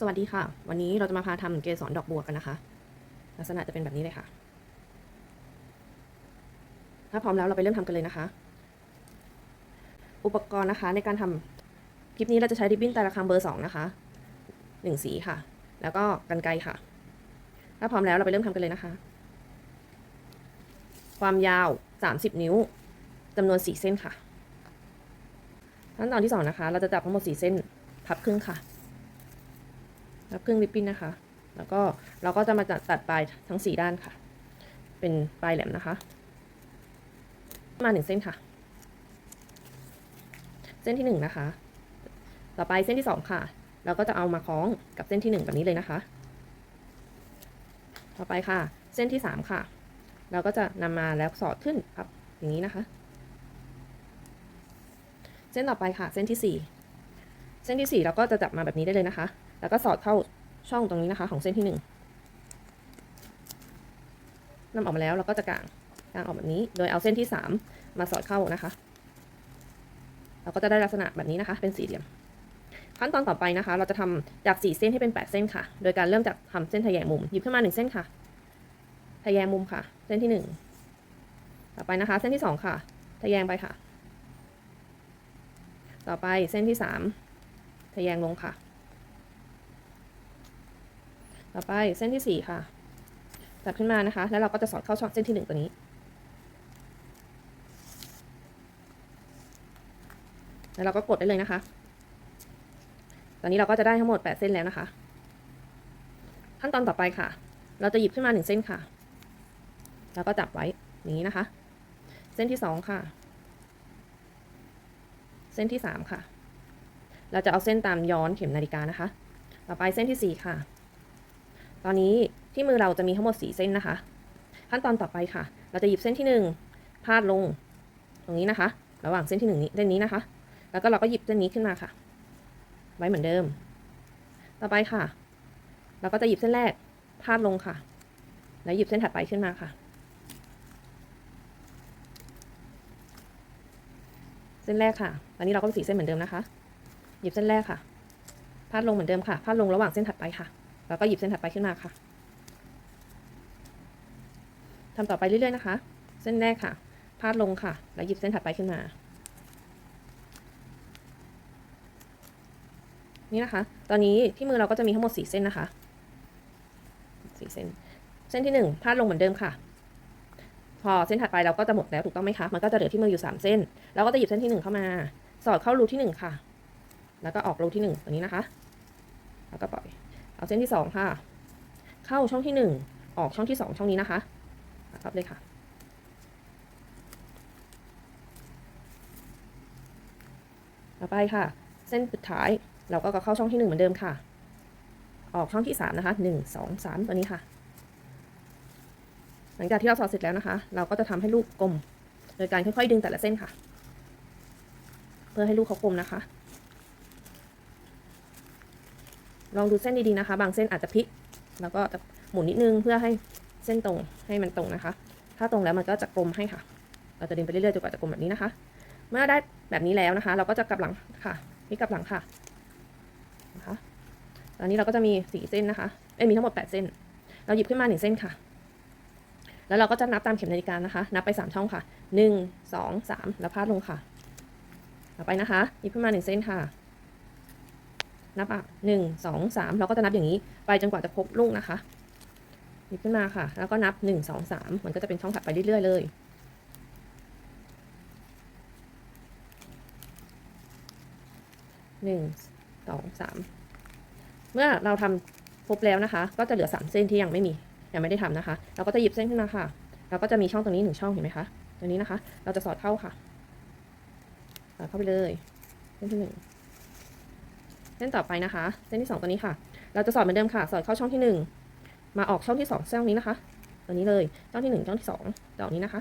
สวัสดีค่ะ วันนี้เราจะมาพาทำเกสรดอกบัวกันนะคะ ลักษณะจะเป็นแบบนี้เลยค่ะ ถ้าพร้อมแล้วเราไปเริ่มทำกันเลยนะคะ อุปกรณ์นะคะในการทำคลิปนี้เราจะใช้ริบบิ้นแต่ละครั้งเบอร์สองนะคะหนึ่งสีค่ะ แล้วก็กันไกค่ะ ถ้าพร้อมแล้วเราไปเริ่มทำกันเลยนะคะ ความยาว 30 นิ้วจำนวน4เส้นค่ะขั้นตอนที่สองนะคะ เราจะจับทั้งหมด4เส้นพับครึ่งค่ะ พับครึ่งริบบิ้นนะคะ แล้วก็เราก็จะมาตัดปลายทั้ง 4 ด้านค่ะ เป็นปลายแหลมนะคะ มาหนึ่งเส้นค่ะ เส้นที่หนึ่งนะคะ ต่อไปเส้นที่สองค่ะ เราก็จะเอามาคล้องกับเส้นที่หนึ่งแบบนี้เลยนะคะ ต่อไปค่ะ เส้นที่สามค่ะ เราก็จะนำมาแล้วสอดขึ้นครับอย่างนี้นะคะ เส้นต่อไปค่ะ เส้นที่สี่เส้นที่สี่เราก็จะจับมาแบบนี้ได้เลยนะคะ แล้วก็สอดเข้าช่องตรงนี้นะคะ ของเส้นที่หนึ่งนำออกมาแล้วเราก็จะกางกางออกแบบนี้ โดยเอาเส้นที่สามมาสอดเข้านะคะ เราก็จะได้ลักษณะแบบนี้นะคะ เป็นสี่เหลี่ยม ขั้นตอนต่อไปนะคะ เราจะทำจากสี่เส้นให้เป็นแปดเส้นค่ะ โดยการเริ่มจากทำเส้นทะแยงมุม หยิบขึ้นมาหนึ่งเส้นค่ะ ทะแยงมุมค่ะ เส้นที่หนึ่งต่อไปนะคะ เส้นที่สองค่ะ ทะแยงไปค่ะ ต่อไปเส้นที่สามทะแยงลงค่ะ ต่อไปเส้นที่สี่ค่ะจับขึ้นมานะคะ แล้วเราก็จะสอดเข้าช่องเส้นที่หนึ่งตัวนี้ แล้วเราก็กดได้เลยนะคะ ตอนนี้เราก็จะได้ทั้งหมด 8 เส้นแล้วนะคะ ขั้นตอนต่อไปค่ะ เราจะหยิบขึ้นมา 1 เส้นค่ะ แล้วก็จับไว้อย่างนี้นะคะ เส้นที่ 2 ค่ะ เส้นที่ 3 ค่ะ เราจะเอาเส้นตามย้อนเข็มนาฬิกานะคะ ต่อไปเส้นที่ 4 ค่ะ ตอนนี้ที่มือเราจะมีทั้งหมด 4 เส้นนะคะ ขั้นตอนต่อไปค่ะ เราจะหยิบเส้นที่ 1 พาดลงตรงนี้นะคะ ระหว่างเส้นที่1นี้เส้นนี้นะคะ แล้วก็เราก็หยิบเส้นนี้ขึ้นมาค่ะ ไว้เหมือนเดิม ต่อไปค่ะ เราก็จะหยิบเส้นแรกพาดลงค่ะ แล้วหยิบเส้นถัดไปขึ้นมาค่ะ เส้นแรกค่ะ ตอนนี้เราก็สีเส้นเหมือนเดิมนะคะ หยิบเส้นแรกค่ะ พาดลงเหมือนเดิมค่ะ พาดลงระหว่างเส้นถัดไปค่ะ แล้วก็หยิบเส้นถัดไปขึ้นมาค่ะทำต่อไปเรื่อยๆนะคะ เส้นแรกค่ะ พาดลงค่ะ แล้วหยิบเส้นถัดไปขึ้นมา นี่นะคะ ตอนนี้ที่มือเราก็จะมีทั้งหมด 4 เส้นนะคะ 4 เส้น เส้นที่ 1 พาดลงเหมือนเดิมค่ะ พอเส้นถัดไปเราก็จะหมดแล้วถูกต้องไหมคะ มันก็จะเหลือที่มืออยู่ 3 เส้น เราก็จะหยิบเส้นที่ 1 เข้ามา สอดเข้ารูที่ 1 ค่ะ แล้วก็ออกรูที่ 1 ตัวนี้นะคะ แล้วก็ปล่อย เอาเส้นที่2ค่ะ เข้าช่องที่1ออกช่องที่2ช่องนี้นะคะครับเลยค่ะต่อไปค่ะ เส้นสุดท้ายเราก็เข้าช่องที่หนึ่งเหมือนเดิมค่ะ ออกช่องที่สามนะคะหนึ่งสองสามตัวนี้ค่ะ หลังจากที่เราสอดเสร็จแล้วนะคะ เราก็จะทำให้ลูกกลม โดยการค่อยๆดึงแต่ละเส้นค่ะ เพื่อให้ลูกเขากลมนะคะ ลองดูเส้นดีๆนะคะ บางเส้นอาจจะพลิก แล้วก็จะหมุนนิดนึงเพื่อให้เส้นตรงให้มันตรงนะคะ ถ้าตรงแล้วมันก็จะกลมให้ค่ะ เราจะดึงไปเรื่อยๆจนกว่าจะกลมแบบนี้นะคะ เมื่อได้แบบนี้แล้วนะคะ เราก็จะกลับหลังค่ะพลิกกลับหลังค่ะนะคะตอนนี้เราก็จะมีสี่เส้นนะคะเอ้ยมีทั้งหมดแปดเส้น เราหยิบขึ้นมาหนึ่งเส้นค่ะ แล้วเราก็จะนับตามเข็มนาฬิกานะคะ นับไปสามช่องค่ะหนึ่งสองสามแล้วพาดลงค่ะ ต่อไปนะคะ หยิบขึ้นมาหนึ่งเส้นค่ะ นับอะหนึ่งสองสามเราก็จะนับอย่างนี้ ไปจนกว่าจะครบลูกนะคะหยิบขึ้นมาค่ะ แล้วก็นับหนึ่งสองสามมันก็จะเป็นช่องถัดไปเรื่อยๆเลยหนึ่งสองสามเมื่อเราทำครบแล้วนะคะ ก็จะเหลือสามเส้นที่ยังไม่มียังไม่ได้ทำนะคะ เราก็จะหยิบเส้นขึ้นมาค่ะเราก็จะมีช่องตรงนี้หนึ่งช่องเห็นไหมคะตรงนี้นะคะ เราจะสอดเข้าค่ะสอดเข้าไปเลยเส้นที่หนึ่ง เส้นต่อไปนะคะ เส้นที่สองตัวนี้ค่ะ เราจะสอดเหมือนเดิมค่ะ สอดเข้าช่องที่หนึ่งมาออกช่องที่สองช่องนี้นะคะ ตัวนี้เลยช่องที่หนึ่งช่องที่สองดอกนี้นะคะ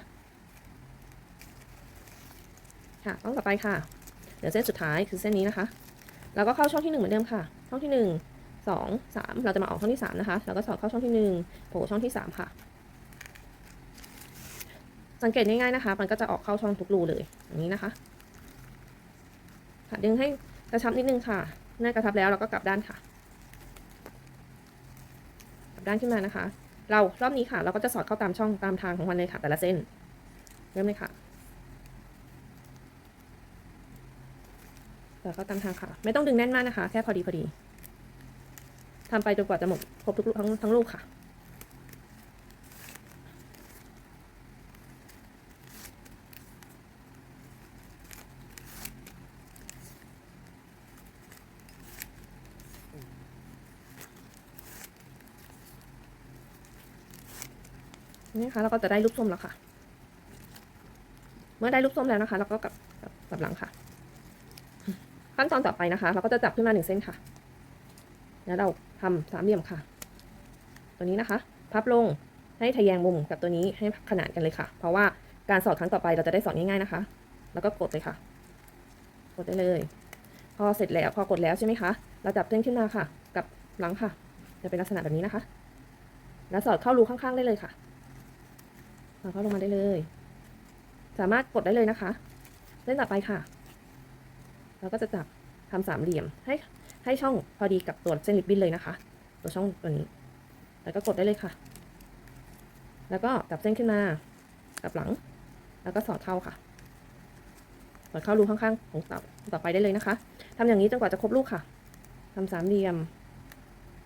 ค่ะต้องต่อไปค่ะ เดี๋ยวเส้นสุดท้ายคือเส้นนี้นะคะแล้วก็เข้าช่องที่หนึ่งเหมือนเดิมค่ะ ช่องที่หนึ่งสองสามเราจะมาออกช่องที่สามนะคะ แล้วก็สอดเข้าช่องที่หนึ่งโผล่ช่องที่สามค่ะ สังเกตง่ายๆนะคะ มันก็จะออกเข้าช่องทุกรูเลยอย่างนี้นะคะ ค่ะดึงให้กระชับนิดนึงค่ะ น่ากระทับแล้วเราก็กลับด้านค่ะ กลับด้านขึ้นมานะคะ เรารอบนี้ค่ะ เราก็จะสอดเข้าตามช่องตามทางของมันเลยค่ะ แต่ละเส้น เริ่มเลยค่ะสอดเข้าตามทางค่ะ ไม่ต้องดึงแน่นมากนะคะ แค่พอดีพอดีทำไปจนกว่าจะหมดครบทุกทั้งทั้งลูกค่ะ นี่ค่ะเราก็จะได้ลูกส้มแล้วค่ะ เมื่อได้ลูกส้มแล้วนะคะ เราก็กลับกลับหลังค่ะ ขั้นตอนต่อไปนะคะ เราก็จะจับขึ้นมาหนึ่งเส้นค่ะ แล้วเราทำสามเหลี่ยมค่ะ ตัวนี้นะคะ พับลงให้ทะแยงมุมกับตัวนี้ให้ขนานกันเลยค่ะ เพราะว่าการสอดครั้งต่อไปเราจะได้สอดง่ายๆนะคะ แล้วก็กดเลยค่ะ กดได้เลย พอเสร็จแล้วพอกดแล้วใช่ไหมคะ เราจับเส้นขึ้นมาค่ะ กับหลังค่ะ จะเป็นลักษณะแบบนี้นะคะ แล้วสอดเข้ารูข้างๆได้เลยค่ะ เราเข้าลงมาได้เลย สามารถกดได้เลยนะคะเส้นต่อไปค่ะ เราก็จะจับทำสามเหลี่ยมให้ให้ช่องพอดีกับตัวเส้นริบบิ้นเลยนะคะ ตัวช่องตัวนี้ แล้วก็กดได้เลยค่ะ แล้วก็จับเส้นขึ้นมากับหลัง แล้วก็สอดเข้าค่ะ สอดเข้ารูข้างๆของต่อต่อไปได้เลยนะคะทำอย่างนี้จนกว่าจะครบลูกค่ะทำสามเหลี่ยม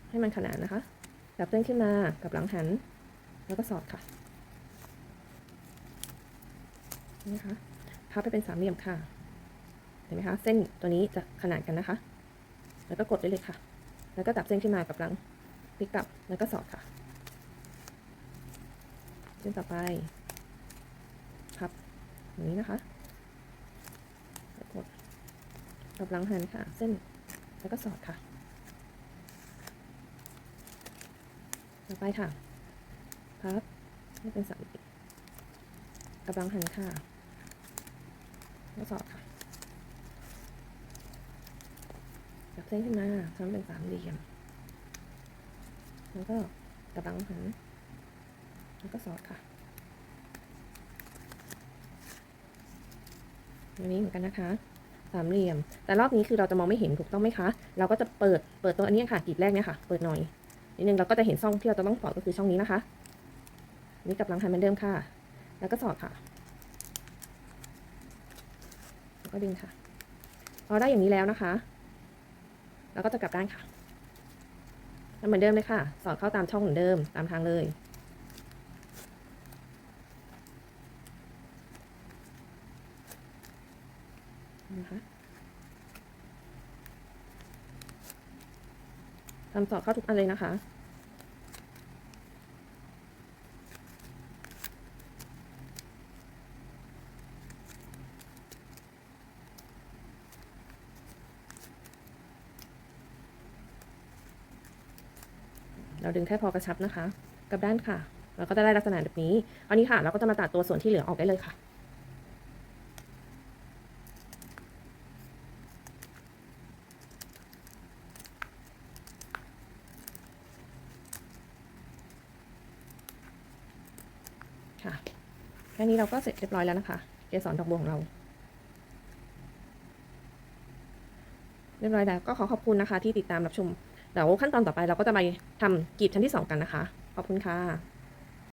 ให้มันขนานนะคะ จับเส้นขึ้นมากับหลังหัน แล้วก็สอดค่ะ นะคะพับไปเป็นสามเหลี่ยมค่ะ เห็นไหมคะ เส้นตัวนี้จะขนานกันนะคะ แล้วก็กดได้เลยค่ะ แล้วก็จับเส้นขึ้นมากับหลังพลิกกลับแล้วก็สอดค่ะเส้นต่อไปพับอย่างนี้นะคะแล้วกดกับหลังหันค่ะ เส้นแล้วก็สอดค่ะ ต่อไปค่ะพับให้เป็นสามเหลี่ยมกับหลังหันค่ะ แล้วสอดค่ะจับเส้นขึ้นมาทำเป็นสามเหลี่ยม แล้วก็กระบังหัน แล้วก็สอดค่ะอันนี้เหมือนกันนะคะ สามเหลี่ยม แต่รอบนี้คือเราจะมองไม่เห็นถูกต้องไหมคะ เราก็จะเปิด เปิดตัวอันนี้ค่ะกลีบแรกเนี่ยค่ะ เปิดหน่อย นิดนึงเราก็จะเห็นช่องที่เราจะต้องสอดก็คือช่องนี้นะคะ นี่กับลังหันเหมือนเดิมค่ะ แล้วก็สอดค่ะ แล้ว ก็ดึงค่ะพอได้อย่างนี้แล้วนะคะเราก็จะกลับด้านค่ะทำเหมือนเดิมเลยค่ะ สอดเข้าตามช่องเหมือนเดิมตามทางเลย นะคะทำสอดเข้าทุกอันเลยนะคะ เราดึงแค่พอกระชับนะคะ กับด้านค่ะ เราก็จะได้ลักษณะแบบนี้อันนี้ค่ะ เราก็จะมาตัดตัวส่วนที่เหลือออกได้เลยค่ะ ค่ะ แค่นี้เราก็เสร็จเรียบร้อยแล้วนะคะ เกสรดอกบัวของเราเรียบร้อยแล้วก็ขอขอบคุณนะคะที่ติดตามรับชม เดี๋ยวขั้นตอนต่อไปเราก็จะไปทำกรีบชั้นที่ 2 กันนะคะ ขอบคุณค่ะ